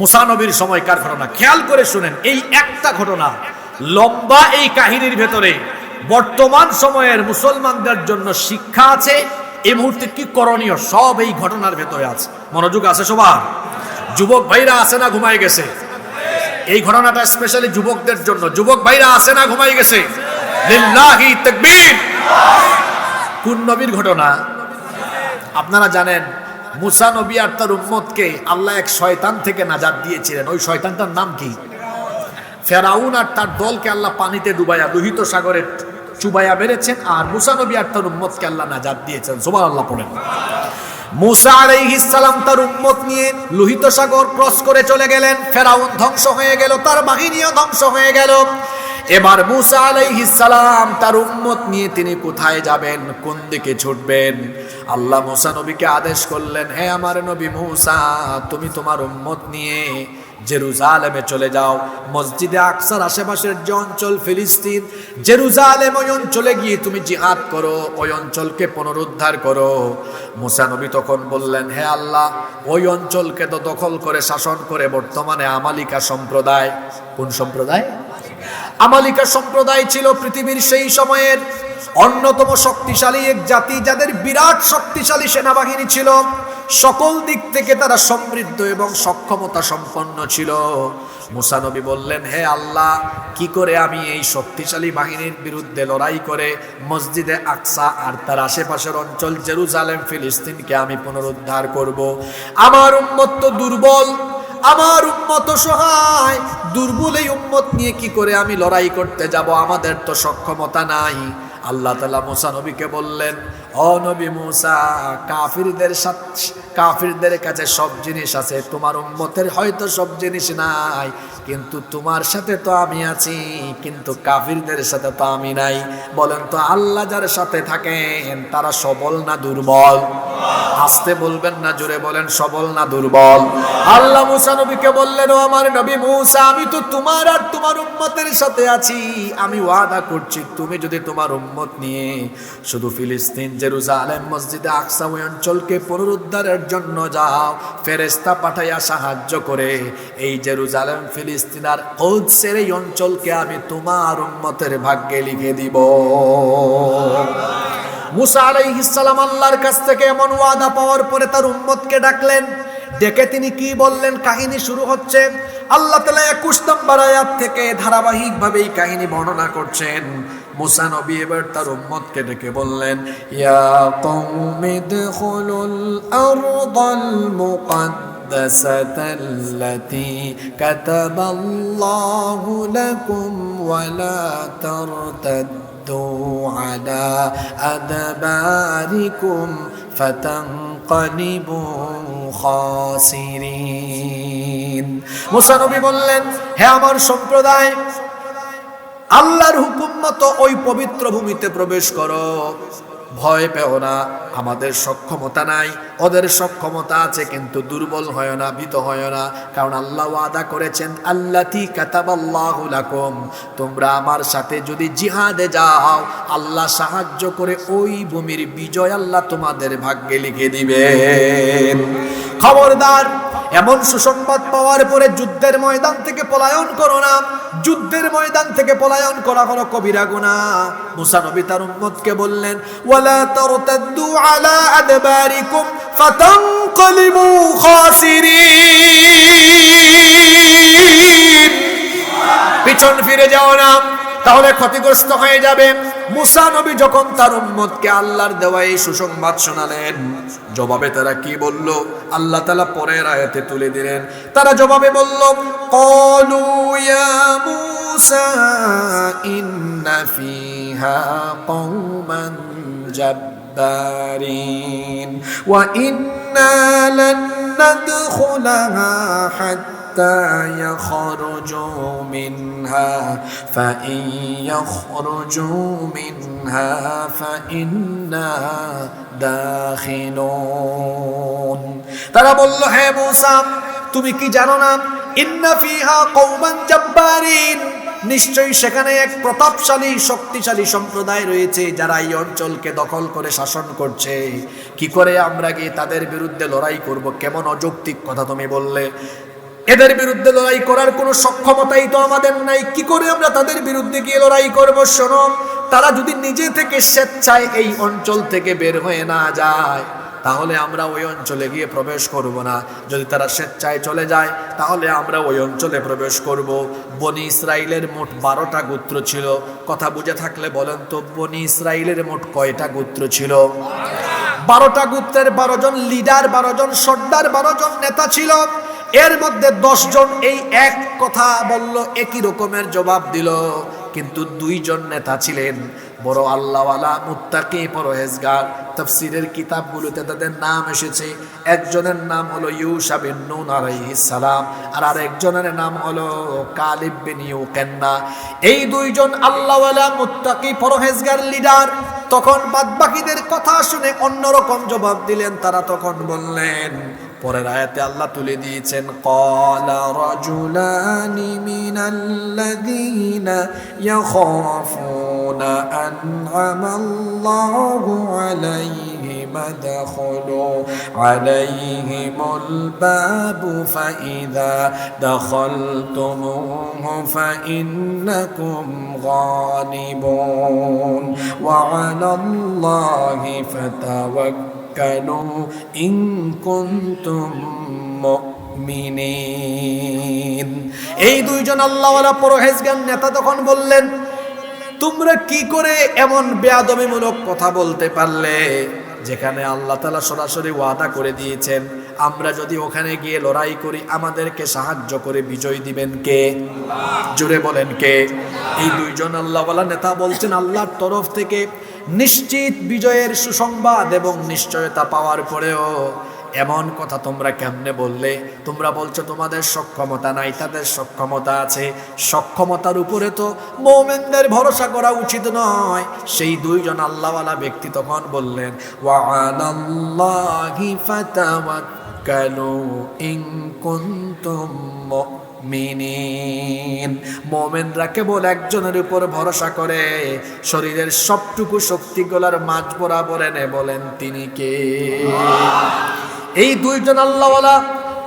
মুসানবীর সময়কার ঘটনা? খেয়াল করে শুনেন, এই একটা ঘটনা লম্বা এই কাহিনীর ভেতরে। বর্তমান সময়ের মুসলমানদের জন্য শিক্ষা আছে, এই মুহূর্তে কি করণীয়? সব এই ঘটনার ভেতরে আছে। মনোযোগ আছে সবার? যুবক ভাইরা আছে না ঘুমাই গেছে? এই ঘটনাটা স্পেশালি যুবকদের জন্য। যুবক ভাইরা আছে না ঘুমাই গেছে? কোন নবীর ঘটনা? আপনারা জানেন মুসা নবী আর তার উম্মতকে আল্লাহ এক শয়তান থেকে নাজাদ দিয়েছিলেন। ওই শয়তানটার নাম কি? ফেরাউন আর তার দলকে আল্লাহ পানিতে ডুবাইয়া, লোহিত সাগরে চুবাইয়া বেড়েছেন আর মুসা নবী আর তার উম্মতকে আল্লাহ নাজাত দিয়েছেন। সোমান আল্লাহ পড়েন। মুসা আলাইহিস সালাম তার উম্মত নিয়ে লোহিত সাগর ক্রস করে চলে গেলেন। ফেরাউন ধ্বংস হয়ে গেল, তার বাহিনীও ধ্বংস হয়ে গেল। এবার মুসা আলাইহিস সালাম তার উম্মত নিয়ে তিনি কোথায় যাবেন? কোন দিকে ছুটবেন? আল্লাহ মুসা নবীকে আদেশ করলেন, হে আমার নবী মুসা, তুমি তোমার উম্মত নিয়ে জেরুজালেমে চলে যাও। মসজিদে আকসার আশেপাশের যে অঞ্চল ফিলিস্তিন, জেরুজালেম ওই অঞ্চলে গিয়ে তুমি জিহাদ করো, ওই অঞ্চলকে পুনরুদ্ধার করো। মুসা নবী তখন বললেন, হে আল্লাহ, ওই অঞ্চলকে তো দখল করে, শাসন করে বর্তমানে আমালিকা সম্প্রদায়। কোন সম্প্রদায়? আমালিকা সম্প্রদায় ছিল পৃথিবীর সেই সময়ের অন্যতম শক্তিশালী এক জাতি যাদের বিরাট শক্তিশালী সেনাবাহিনী ছিল। সকল দিক থেকে তারা সমৃদ্ধ এবং সক্ষমতা সম্পন্ন ছিল। মুসানবী বললেন, হে আল্লাহ, কি করে আমি এই শক্তিশালী বাহিনীর বিরুদ্ধে লড়াই করে মসজিদে আকসা আর তার আশেপাশের অঞ্চল জেরুজালেম, ফিলিস্তিনকে আমি পুনরুদ্ধার করব? আমার উন্মত তো দুর্বল, আমার উন্মত সহায়। দুর্বল এই উন্মত নিয়ে কি করে আমি লড়াই করতে যাব? আমাদের তো সক্ষমতা নাই। আল্লাহ তালা মোসানবীকে বললেন ও নবী মুসা, কাফিরদের সাথে কাফিরদের কাছে সব জিনিস আছে। তোমার উম্মতের হয়তো সব জিনিস নাই, কিন্তু তোমার সাথে তো আমি আছি, কিন্তু কাফিরদের সাথে তো আমি নাই। বলেন তো আল্লাহ যার সাথে থাকেন, তারা সবল না দুর্বল? আসতে বলবেন না, জোরে বলেন, সবল না দুর্বল? আল্লাহ মুসা নবীকে বললেন, ও আমার নবী মুসা, আমি তো তোমার আর তোমার উম্মতের সাথে আছি। আমি ওয়াদা করছি, তুমি যদি তোমার উম্মত নিয়ে শুধু ফিলিস্তিন জেরুজালেম মসজিদে আকসা ওই অঞ্চলকে পুনরুদ্ধারের জন্য যাও। ফেরেস্তা পাঠাইয়া সাহায্য করে। এই জেরুজালেম ফিলিস্তিনার আর এই অঞ্চলকে আমি তোমার উন্মতের ভাগ্যে লিখে দিব। মুসা আলাইহিসসালাম আল্লাহর কাছ থেকে এমন ওয়াদা পাওয়ার পরে তার উম্মতকে ডাকলেন। ডেকে তিনি কি বললেন? কাহিনী শুরু হচ্ছে, আল্লাহ তালা একুশ নম্বর আয়াত থেকে ধারাবাহিকভাবে এই কাহিনী বর্ণনা করছেন। মুসা নবী এবার তার উম্মতকে ডেকে বললেন ইয়া কওমি দুখুলুল আরদাল মুকদ্দাসাত التي كتب الله لكم ولا ترتدوا على أدباركم فتنقلبوا خاسرين মুসা নবী বললেন হে আমার সম্প্রদায় আল্লাহর হুকুম মতো ওই পবিত্র ভূমিতে প্রবেশ করো। ভয় পেও না, আমাদের সক্ষমতা নাই, ওদের সক্ষমতা আছে কিন্তু দুর্বল হয় না, ভীত হয় না, কারণ আল্লাহ আদা করেছেন, আল্লাতি কাতাবাল্লাহু লাকুম তোমরা আমার সাথে যদি জিহাদে যাও, আল্লাহ সাহায্য করে ওই ভূমির বিজয় আল্লাহ তোমাদের ভাগ্যে লিখে দিবেন। খবরদার। এমন সুসংবাদ পাওয়ার পরে যুদ্ধের ময়দান থেকে পলায়ন করো না। যুদ্ধের ময়দান থেকে পলায়ন করা হলো কবিরা গুনাহ মুসা নবী তার উম্মতকে বললেন, ওয়ালা তারতাদ্দু আলা আদবারিকুম ফাতানকালিবু খাসিরিন। পিছন ফিরে যাও না, তাহলে ক্ষতিগ্রস্ত হয়ে যাবে। মুসা নবী যখন তার উম্মতকে আল্লাহর দেওয়া এই সুসংবাদ শোনালেন, জবাবে তারা কি বলল? আল্লাহ তালা পরের আয়াতে তুলে দিলেন। তারা জবাবে বলল, কলু মুসা ইন্না ফিহা কওমান জাব্বারিন, ওয়া ইন্না লান নাদখুলাহা حتى يخرجوا منها فإن يخرجوا منها فإنا দাখিলুন তারা বলল হে মুসা তুমি কি জানো না ইন্না ফিহা কওমান জাব্বারিন নিশ্চয়ই সেখানে এক প্রতাপশালী শক্তিশালী সম্প্রদায় রয়েছে যারা এই অঞ্চলকে দখল করে শাসন করছে কি করে আমরা গিয়ে তাদের বিরুদ্ধে লড়াই করব কেমন অযৌক্তিক কথা তুমি বললে এদের বিরুদ্ধে লড়াই করার কোনো সক্ষমতাই তো আমাদের নাই। কি করে আমরা তাদের বিরুদ্ধে গিয়ে লড়াই করব, শোনো? তারা যদি নিজে থেকে স্বেচ্ছায় এই অঞ্চল থেকে বের হয়ে না যায়, তাহলে আমরা ওই অঞ্চলে গিয়ে প্রবেশ করব না। যদি তারা স্বেচ্ছায় চলে যায়, তাহলে আমরা ওই অঞ্চলে প্রবেশ করব। বনি ইসরায়েলের মোট বারোটা গোত্র ছিল। কথা বুঝে থাকলে বলেন তো, বনি ইসরায়েলের মোট কয়টা গোত্র ছিল? বারোটা গোত্রের বারো জন লিডার, বারো জন সর্দার, বারো জন নেতা ছিল। এর মধ্যে দশ জন এই এক কথা বলল, একই রকমের জবাব দিল। কিন্তু দুইজন নেতা ছিলেন। বড় আল্লাহওয়ালা, মুত্তাকি পরহেজগার। তাফসিরের কিতাবগুলোতে তাদের নাম এসেছে। একজনের নাম হলো ইউসা বিন নুন সালাম, আর আরেকজনের নাম হলো কালিব বিন ইউকেন্না। এই দুইজন আল্লাহওয়ালা, মুত্তাকি পরহেজগার, লিডার। তখন বাদবাকিদের কথা শুনে অন্যরকম জবাব দিলেন। তারা তখন বললেন পরের আয়াতে আল্লাহ তুলে দিয়েছেন কলা রাজুলানি মিনাল্লাযীনা ইয়াখাফুনা আন'আমাল্লাহু আলাইহিম দখলু আলাইহিমুল বাবু ফাইদা দখলতুমুহু ফাইন্নাকুম غالبون وعلى الله فتوكلوا إن كنتم মুমিনিন এই দুইজন আল্লাহওয়ালা পরহেজগান নেতা তখন বললেন তোমরা কি করে এমন বেয়াদবিমূলক কথা বলতে পারলে যেখানে আল্লাহ তালা সরাসরি ওয়াদা করে দিয়েছেন, আমরা যদি ওখানে গিয়ে লড়াই করি, আমাদেরকে সাহায্য করে বিজয় দিবেন কে? জুড়ে বলেন কে? এই দুইজন আল্লাহওয়ালা নেতা বলছেন, আল্লাহর তরফ থেকে নিশ্চিত বিজয়ের সুসংবাদ এবং নিশ্চয়তা পাওয়ার পরেও এমন কথা তোমরা কেমনে বললে? তোমরা বলছো তোমাদের সক্ষমতা নাই, তাদের সক্ষমতা আছে। সক্ষমতার উপরে তো মোমেনদের ভরসা করা উচিত নয়। সেই দুইজন আল্লাহওয়ালা ব্যক্তি তখন বললেন, ওয়ালাল্লাহি ফাতাওয়াক্কালু ইন কুনতুম মুমিনিন। মোমেনরা কেবল একজনের উপর ভরসা করে। শরীরের সবটুকু শক্তিগুলার মাঝ বরাবর এনে বলেন, তিনি কে? এই দুইজন আল্লাহওয়ালা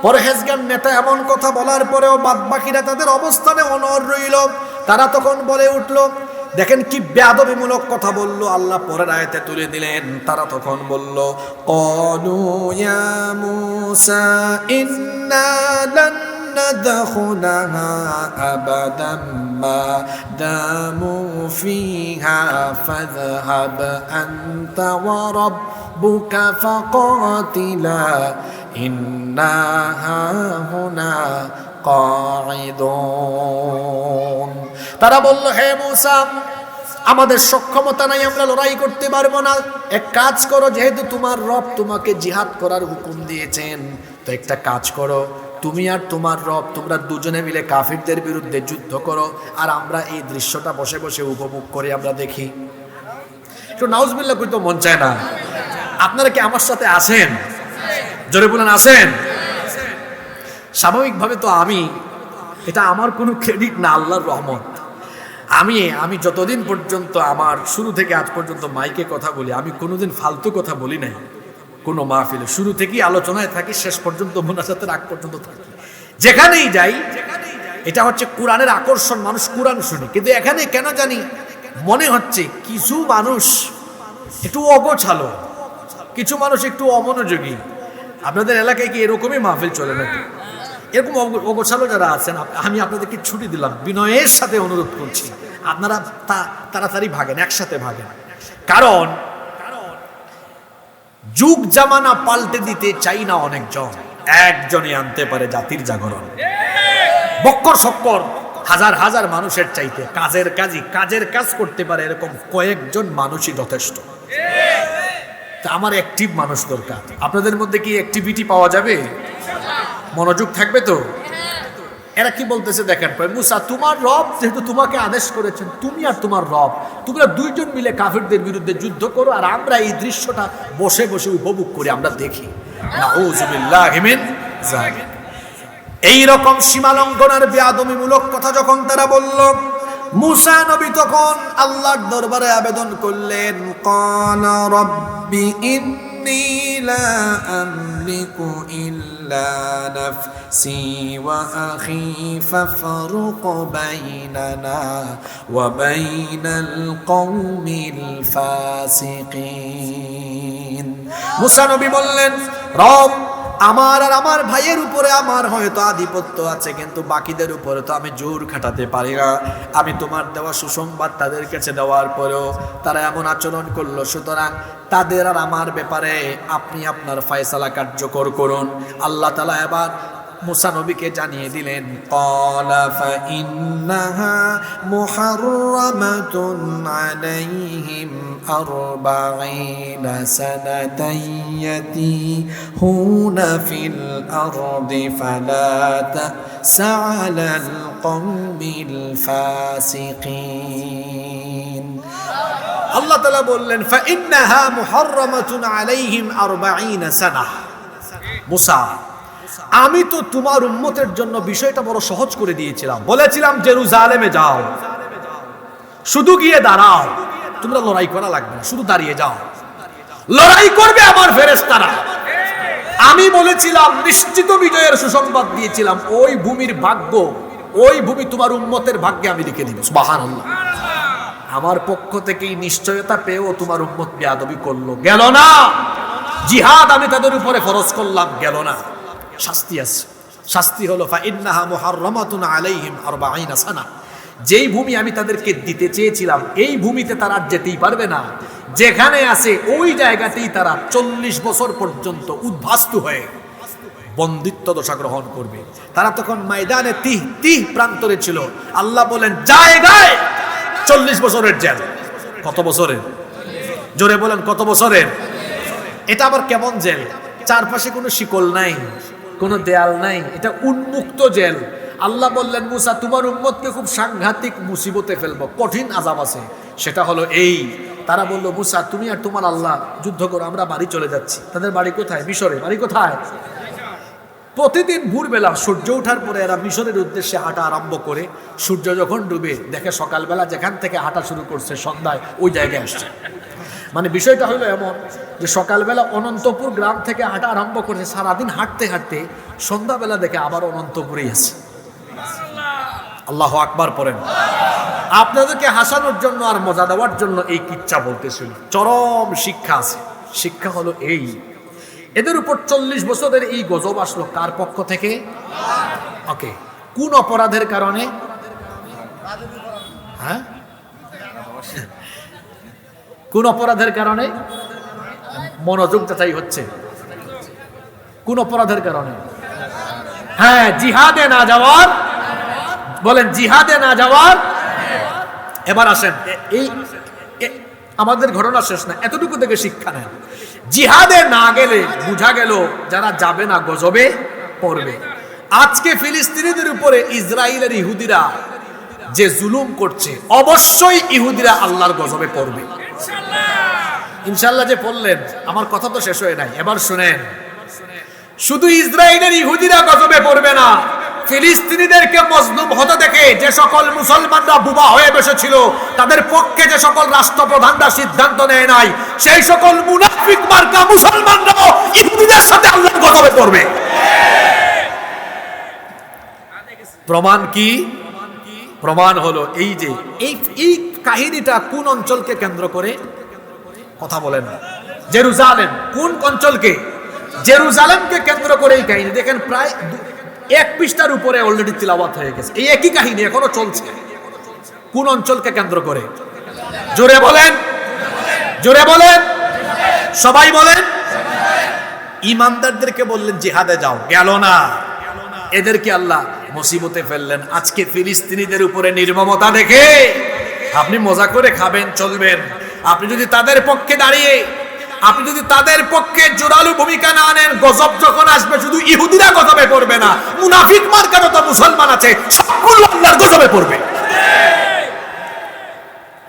পরহেজগান নেতা এমন কথা বলার পরেও বাদ বাকিরা তাদের অবস্থানে অনর রইল তারা তখন বলে উঠল দেখেন কি বেয়াদবিমূলক কথা বলল আল্লাহ পরের আয়তে তুলে দিলেন তারা তখন বলল কলু ইয়া মুসা ইন্না লান ندخلها أبدا ما داموا فيها فاذهب أنت وربك فقاتلا إنا هاهنا قاعدون তারা বলল হে মুসা আমাদের সক্ষমতা নাই আমরা লড়াই করতে পারবো না এক কাজ করো যেহেতু তোমার রব তোমাকে জিহাদ করার হুকুম দিয়েছেন তো একটা কাজ করো তুমি আর তোমার রব তোমরা দুজনে মিলে কাফিরদের বিরুদ্ধে যুদ্ধ করো আর আমরা এই দৃশ্যটা বসে বসে উপভোগ করে আমরা দেখি একটু নাউজবিল্লা করতে মন চায় না আপনারা কি আমার সাথে আছেন? জোরে বলেন, আছেন? স্বাভাবিকভাবে তো আমি, এটা আমার কোনো ক্রেডিট না, আল্লাহর রহমত। আমি আমি যতদিন পর্যন্ত আমার শুরু থেকে আজ পর্যন্ত মাইকে কথা বলি, আমি কোনোদিন ফালতু কথা বলি নাই। কোনো মাহফিলে, শুরু থেকেই আলোচনায় থাকি, শেষ পর্যন্ত মোনাজাতের আগ পর্যন্ত থাকি। যেখানেই যাই, এটা হচ্ছে কোরআনের আকর্ষণ, মানুষ কোরআন শুনে। কিন্তু এখানে কেন জানি মনে হচ্ছে, কিছু মানুষ একটু অগোছালো। কিছু মানুষ একটু অমনোযোগী। আপনাদের এলাকায় কি এরকমই মাহফিল চলে নাকি? এরকম অগ- অগোছালো যারা আছেন আমি আপনাদেরকে ছুটি দিলাম, বিনয়ের সাথে অনুরোধ করছি। আপনারা তা- তাড়াতাড়ি ভাগেন, একসাথে ভাগেন। কারণ, যুগ জামানা পাল্টে দিতে চাই না অনেকজন। একজনই আনতে পারে জাতির জাগরণ। বক্কর সক্কর, হাজার হাজার মানুষের চাইতে কাজের কাজই, কাজের কাজ করতে পারে এরকম কয়েকজন মানুষই যথেষ্ট। তা আমার অ্যাক্টিভ মানুষ দরকার। আপনাদের মধ্যে কি অ্যাক্টিভিটি পাওয়া যাবে? মনোযোগ থাকবে তো? এরা কি বলতেছে দেখেন মুসা, তোমার রব যেহেতু তোমাকে আদেশ করেছেন, তুমি আর তোমার রব, তোমরা দুইজন মিলে কাফিরদের বিরুদ্ধে যুদ্ধ করো, আর আমরা এই দৃশ্যটা বসে বসে উপভোগ করি, আমরা দেখি। এই রকম সীমালঙ্ঘনের বেয়াদমিমূলক কথা যখন তারা বলল মুসা নবী তখন আল্লাহর দরবারে আবেদন করলেন কন রব্বি ইন্নি লা আমলিকু ইল্লা নাফসি ওয়া আখি ফাফরুক বাইনানা ওয়া বাইনাল কওমিল ফাসিকিন। মুসা নবী বললেন, রব আমার আর আমার ভাইয়ের উপরে আমার হয়তো আধিপত্য আছে, কিন্তু বাকিদের উপরে তো আমি জোর খাটাতে পারি না। আমি তোমার দেওয়া সুসংবাদ তাদের কাছে দেওয়ার পরেও তারা এমন আচরণ করল। সুতরাং তাদের আর আমার ব্যাপারে আপনি আপনার ফয়সালা কার্যকর করুন। আল্লাহ তালা এবার মুসা নবীকে জানিয়ে দিলেন, ক্বালা ফা ইন্নাহা মুহাররামাতুন আলাইহিম আরবাঈনা সানাতান ইয়াতিহুনা ফিল আরদি ফালা তাসা আলাল কওমিল ফাসিকিন। আল্লাহ তাআলা বললেন ফা ইন্নাহা মুহাররামাতুন আলাইহিম আরবাঈনা সানাহ। মুসা আমি তো তোমার উম্মতের জন্য বিষয়টা বড় সহজ করে দিয়েছিলাম। বলেছিলাম, জেরুজালেমে যাও। শুধু গিয়ে দাঁড়াও। তোমরা লড়াই করা লাগবে শুধু দাঁড়িয়ে যাও। লড়াই করবে আমার ফেরেশতারা। আমি বলেছিলাম, নিশ্চিত বিজয়ের সুসংবাদ দিয়েছিলাম, ওই ভূমির ভাগ্য, ওই ভূমি তোমার উম্মতের ভাগ্যে আমি লিখে দিব। সুবহানাল্লাহ। আমার পক্ষ থেকেই নিশ্চয়তা পেয়েও তোমার উম্মত বেয়াদবি করল। গেল না। জিহাদ আমি তাদের উপরে ফরজ করলাম, গেল না। শাস্তি আছে। শাস্তি হলো সানা। যেই ভূমি আমি তাদেরকে দিতে চেয়েছিলাম, এই ভূমিতে তারা যেতেই পারবে না। যেখানে আছে, ওই জায়গাতেই তারা চল্লিশ বছর পর্যন্ত উদ্ভাস্ত হয়ে বন্দিত্ব দশা গ্রহণ করবে। তারা তখন ময়দানে তিহ তিহ প্রান্তরে ছিল। আল্লাহ বলেন, জায়গায় চল্লিশ বছরের জেল। কত বছরের? জোরে বলেন, কত বছরের? এটা আবার কেমন জেল? চারপাশে কোনো শিকল নাই। কোনো দেয়াল নাই, এটা উন্মুক্ত জেল। আল্লাহ বললেন, মুসা, তোমার উম্মতকে খুব সাংঘাতিক মুসিবতে ফেলব, কঠিন আজাব আছে। সেটা হলো এই। তারা বলল, মুসা, তুমি আর তোমার আল্লাহ যুদ্ধ করো, আমরা বাড়ি চলে যাচ্ছি। তাদের বাড়ি কোথায়? মিশরে। বাড়ি কোথায়? প্রতিদিন ভোরবেলা সূর্য ওঠার পরে এরা মিশরের উদ্দেশ্যে হাঁটা আরম্ভ করে, সূর্য যখন ডুবে, দেখে সকালবেলা যেখান থেকে হাঁটা শুরু করছে, সন্ধ্যায় ওই জায়গায় আসছে। মানে বিষয়টা হলো এমন যে সকালবেলা অনন্তপুর গ্রাম থেকে হাঁটা আরম্ভ করেছে, সারাদিন হাঁটতে হাঁটতে সন্ধ্যাবেলা দেখে আবার অনন্তপুরেই আছে আল্লাহ আকবার পড়েন। আপনাদেরকে হাসানোর জন্য আর মজা দেওয়ার জন্য এই কিচ্ছা বলতেছিল। চরম শিক্ষা আছে। শিক্ষা হলো এই। এদের উপর চল্লিশ বছরের এই গজব আসলো কার পক্ষ থেকে? ওকে, কোন অপরাধের কারণে? হ্যাঁ? কোন অপরাধের কারণে? মনোযোগ যাচাই হচ্ছে। কোন অপরাধের কারণে? হ্যাঁ জিহাদে না যাওয়ার। বলেন, জিহাদে না যাওয়ার। এবার আসেন এই আমাদের ঘটনা শেষ না, এতটুকু থেকে শিক্ষা নেন। জিহাদে না গেলে বুঝা গেল যারা যাবে না, গজবে পড়বে। আজকে ফিলিস্তিনিদের উপরে ইসরায়েলের ইহুদিরা যে জুলুম করছে, অবশ্যই ইহুদিরা আল্লাহর গজবে পড়বে। ইনশাল্লাহ যে পড়লেন আমার কথা তো শেষ হয়ে নাই। এবার শুনেন। শুধু ইসরায়েলের ইহুদিরা গজবে পড়বে না ফিলিস্তিনিদেরকে মজলুম হতে দেখে যে সকল মুসলমানরা বুবা হয়ে বসেছিল তাদের পক্ষে যে সকল রাষ্ট্রপ্রধানরা সিদ্ধান্ত নেয় নাই সেই সকল মুনাফিক মার্কা মুসলমানরাও ইহুদিদের সাথে আল্লাহর গজবে পড়বে। প্রমাণ কি? প্রমাণ হলো এই যে এই এই কাহিনীটা কোন অঞ্চলকে কেন্দ্র করে? কথা বলেন না। জেরুজালেম। কোন অঞ্চলকে? জেরুজালেমকে কেন্দ্র করে এই কাহিনী। দেখেন প্রায় এক পৃষ্ঠার উপরে অলরেডি তিলাওয়াত হয়ে গেছে। এই একই কাহিনী এখনও চলছে। কোন অঞ্চলকে কেন্দ্র করে? জোরে বলেন। জোরে বলেন। সবাই বলেন। ইমানদারদেরকে বললেন জিহাদে যাও। গেল না। এদেরকে আল্লাহ মুসিবতে ফেললেন। আজকে ফিলিস্তিনিদের উপরে নির্মমতা দেখে আপনি মজা করে খাবেন, চলবেন। আপনি যদি তাদের পক্ষে দাঁড়িয়ে, আপনি যদি তাদের পক্ষে জোরালো ভূমিকা না নেন, গজব যখন আসবে, শুধু ইহুদিরা গজবে পড়বে না, মুনাফিক মার্কা যত মুসলমান আছে? সবগুলো আল্লাহর গজবে পড়বে।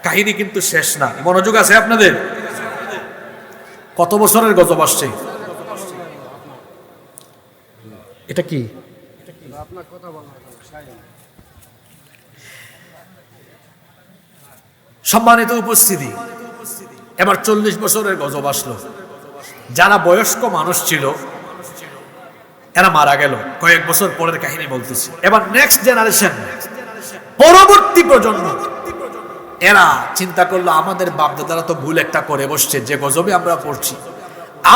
কাহিনী কিন্তু শেষ না। মনোযোগ আছে আপনাদের? কত বছরের গজব আসছে? এটা কি? সম্মানিত উপস্থিতি এবার চল্লিশ বছরের গজব আসলো। যারা বয়স্ক মানুষ ছিল এরা মারা গেল। কয়েক বছর পরের কাহিনী বলতেছি। এবার নেক্সট জেনারেশন পরবর্তী প্রজন্ম এরা চিন্তা করল আমাদের বাপদাদারা তো ভুল একটা করে বসছে যে গজবে আমরা পড়ছি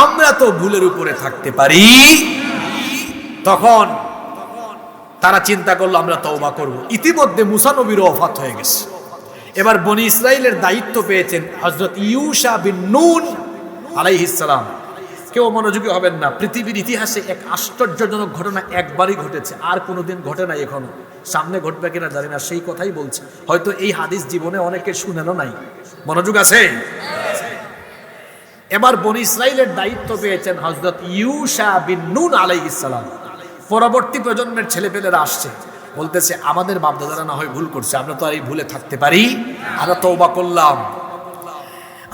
আমরা তো ভুলের উপরে থাকতে পারি। তখন তারা চিন্তা করল, আমরা তওবা করব। ইতিমধ্যে মুসা নবীর অফাত হয়ে গেছে। এবার বনি ইসরায়েলের দায়িত্ব পেয়েছেন হজরত ইউসা বিন নুন আলাইহিসসালাম কেউ মনোযোগী হবেন না। পৃথিবীর ইতিহাসে এক আশ্চর্যজনক ঘটনা একবারই ঘটেছে। আর কোনোদিন ঘটে নাই এখনও। সামনে ঘটবে কিনা জানি না, সেই কথাই বলছে। হয়তো এই হাদিস জীবনে অনেকে শুনেনও নাই। মনোযোগ আছে? এবার বনি ইসরায়েলের দায়িত্ব পেয়েছেন হজরত ইউসা বিন নুন আলাইহিসসালাম পরবর্তী প্রজন্মের ছেলেপেলেরা আসছে, বলতেছে, আমাদের বাপদাদারা না হয় ভুল করছে, আমরা তো আর এই ভুলে থাকতে পারি। আমরা তৌবা করলাম।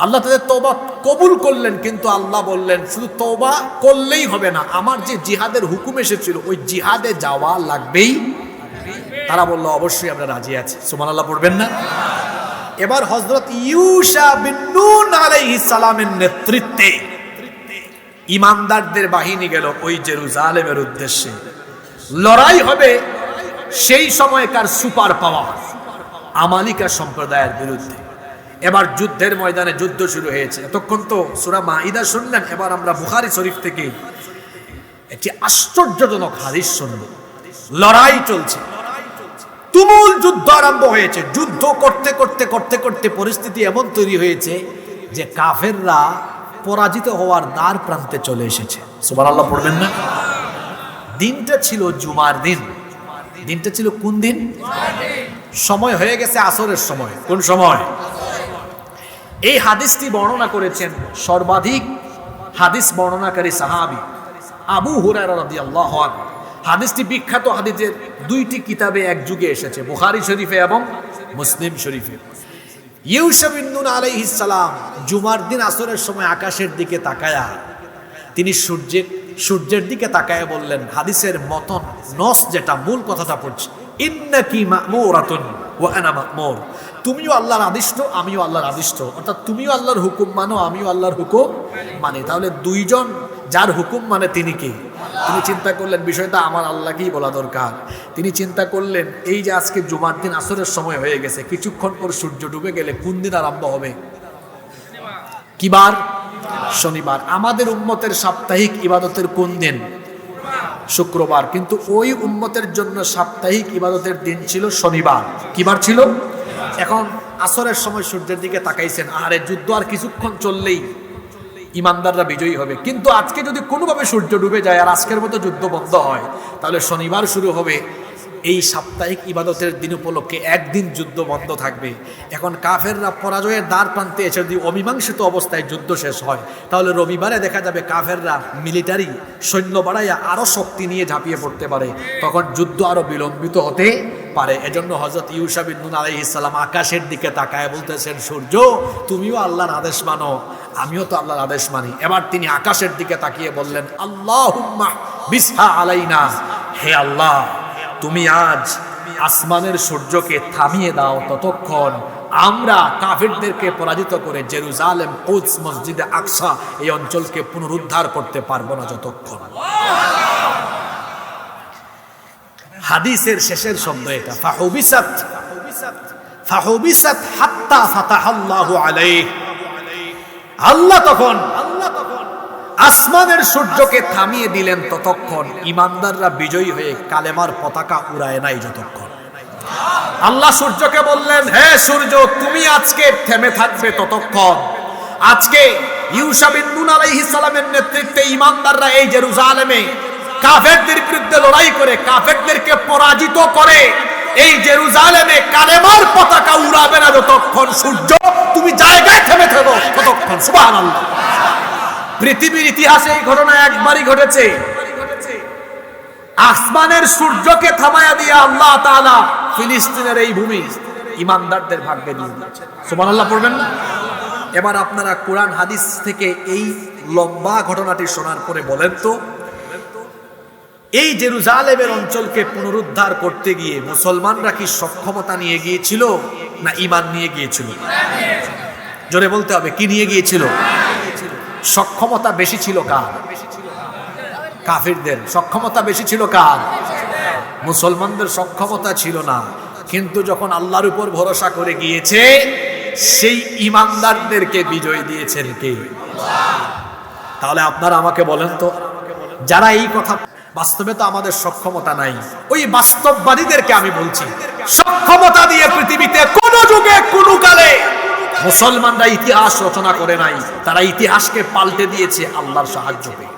আল্লাহ তাদের তৌবা কবুল করলেন, কিন্তু আল্লাহ বললেন, শুধু তওবা করলেই হবে না, আমার যে জিহাদের হুকুম এসেছিল, ওই জিহাদে যাওয়া লাগবেই। তারা বলল, অবশ্যই আমরা রাজি আছি। সুমান আল্লাহ পড়বেন না? এবার হজরত ইউসা বিন নুন আলাইহিস সালামের নেতৃত্বে ইমানদারদের বাহিনী গেল ওই জেরুজালেমের উদ্দেশ্যে। লড়াই হবে সেই সময়কার সুপার পাওয়ার, আমালিকা সম্প্রদায়ের বিরুদ্ধে। এবার যুদ্ধের ময়দানে যুদ্ধ শুরু হয়েছে। এতক্ষণ তো সুরা মাইদা শুনলেন, এবার আমরা বুখারি শরীফ থেকে একটি আশ্চর্যজনক হাদিস শুনব। লড়াই চলছে। তুমুল যুদ্ধ আরম্ভ হয়েছে। যুদ্ধ করতে করতে করতে করতে পরিস্থিতি এমন তৈরি হয়েছে যে কাফেররা পরাজিত হওয়ার দ্বার প্রান্তে চলে এসেছে। সুবার আল্লাহ পড়বেন না? দিনটা ছিল জুমার দিন। দিনটা ছিল কোন দিন? সময় হয়ে গেছে আসরের সময়। কোন সময়? এই হাদিসটি বর্ণনা করেছেন সর্বাধিক হাদিস বর্ণনাকারী সাহাবি আবু রাদিয়াল্লাহু আনহু। হাদিসটি বিখ্যাত হাদিসের দুইটি কিতাবে এক যুগে এসেছে, বুখারী শরীফে এবং মুসলিম শরীফে। ইউসুফ ইন্নুন আলাইহিস সালাম জুমার দিন আসরের সময় আকাশের দিকে তাকায়া, তিনি সূর্যের সূর্যের দিকে তাকায় বললেন, হাদিসের মতন নস যেটা, মূল কথাটা পড়ছে, ইন্নাকি মা'মুরাতুন ওয়া আনা মা'মুর। তুমিও আল্লাহর আদিষ্ট, আমিও আল্লাহর আদিষ্ট। অর্থাৎ তুমিও আল্লাহর হুকুম মানো, আমিও আল্লাহর হুকুম মানে। তাহলে দুইজন, যার হুকুম মানে তিনি কে? তিনি চিন্তা করলেন, বিষয়টা আমার আল্লাহকেই বলা দরকার। তিনি চিন্তা করলেন, এই যে আজকে জুমার দিন আসরের সময় হয়ে গেছে, কিছুক্ষণ পর সূর্য ডুবে গেলে কোন দিন আরম্ভ হবে? কিবার শনিবার। আমাদের উম্মতের সাপ্তাহিক ইবাদতের কোন দিন? শুক্রবার। কিন্তু ওই উম্মতের জন্য সাপ্তাহিক ইবাদতের দিন ছিল শনিবার। কিবার ছিল? এখন আসরের সময় সূর্যের দিকে তাকাইছেন। আরে যুদ্ধ আর কিছুক্ষণ চললেই ইমানদাররা বিজয়ী হবে। কিন্তু আজকে যদি কোনোভাবে সূর্য ডুবে যায় আর আজকের মতো যুদ্ধ বন্ধ হয়, তাহলে শনিবার শুরু হবে। এই সাপ্তাহিক ইবাদতের দিন উপলক্ষে একদিন যুদ্ধ বন্ধ থাকবে। এখন কাফেররা পরাজয়ের দ্বার প্রান্তে এসে যদি অমীমাংসিত অবস্থায় যুদ্ধ শেষ হয়, তাহলে রবিবারে দেখা যাবে কাফেররা মিলিটারি, সৈন্য বাড়াইয়া আরও শক্তি নিয়ে ঝাঁপিয়ে পড়তে পারে। তখন যুদ্ধ আরও বিলম্বিত হতে পারে। এজন্য হজরত ইউসাবিন নুন আলাই ইসলাম আকাশের দিকে তাকায় বলতেছেন, সূর্য, তুমিও আল্লাহর আদেশ মানো। আমিও তো আল্লাহর আদেশ মানি। এবার তিনি আকাশের দিকে তাকিয়ে বললেন আল্লাহ বিসহা আলাইনা। হে আল্লাহ তুমি আজ আসমানের সূর্যকে থামিয়ে দাও ততক্ষণ। আমরা কাফিরদেরকে পরাজিত করে জেরুজালেম কোচ মসজিদে আকসা এই অঞ্চলকে পুনরুদ্ধার করতে পারব না যতক্ষণ। হাদিসের শেষের শব্দ এটা। ফাহুবিসাত ফাহুবিসাত হাত্তা ফাতাহাল্লাহু আলাইহি। আল্লাহ তখন আসমানের সূর্যকে থামিয়ে দিলেন ততক্ষণ। ইমানদাররা বিজয়ী হয়ে কালেমার পতাকা উড়ায় নাই যতক্ষণ। আল্লাহ সূর্যকে বললেন, হে সূর্য, তুমি আজকে থেমে থাকবে ততক্ষণ। আজকে ইউসাবিন নুন আলাইহিস নেতৃত্বে ইমানদাররা এই জেরুজালেমে কাফেরদের বিরুদ্ধে লড়াই করে, কাফেরদেরকে পরাজিত করে, এই জেরুজালেমে কালেমার পতাকা উড়াবে না যতক্ষণ সূর্য। তুমি জায়গায় থেমে থাকো ততক্ষণ। সুবহানাল্লাহ। পৃথিবীর ইতিহাসে এই ঘটনা একবারই ঘটেছে। আসমানের সূর্যকে থামায়া দিয়ে আল্লাহ তাআলা ফিলিস্তিনের এই ভূমি ইমানদারদের ভাগ্যে দিয়ে সুবহানাল্লাহ পড়বেন এবার আপনারা কোরআন, হাদিস থেকে এই লম্বা ঘটনাটি শোনার পরে বলেন তো, এই জেরুজালেমের অঞ্চলকে পুনরুদ্ধার করতে গিয়ে মুসলমানরা কি সক্ষমতা নিয়ে গিয়েছিল না ইমান নিয়ে গিয়েছিল? জোরে বলতে হবে, কি নিয়ে গিয়েছিল? সক্ষমতা বেশি ছিল কার? কাফিরদের সক্ষমতা বেশি ছিল কার? মুসলমানদের সক্ষমতা ছিল না। কিন্তু যখন আল্লাহর উপর ভরসা করে গিয়েছে, সেই ইমানদারদেরকে বিজয় দিয়েছেন কে? তাহলে আপনারা আমাকে বলেন তো, যারা এই কথা বাস্তবে তো আমাদের সক্ষমতা নাই। ওই বাস্তববাদীদেরকে আমি বলছি, সক্ষমতা দিয়ে পৃথিবীতে কোন যুগে কোনো কালে মুসলমানরা ইতিহাস রচনা করে নাই তারা ইতিহাসকে পাল্টে দিয়েছে আল্লাহর সাহায্য পেয়ে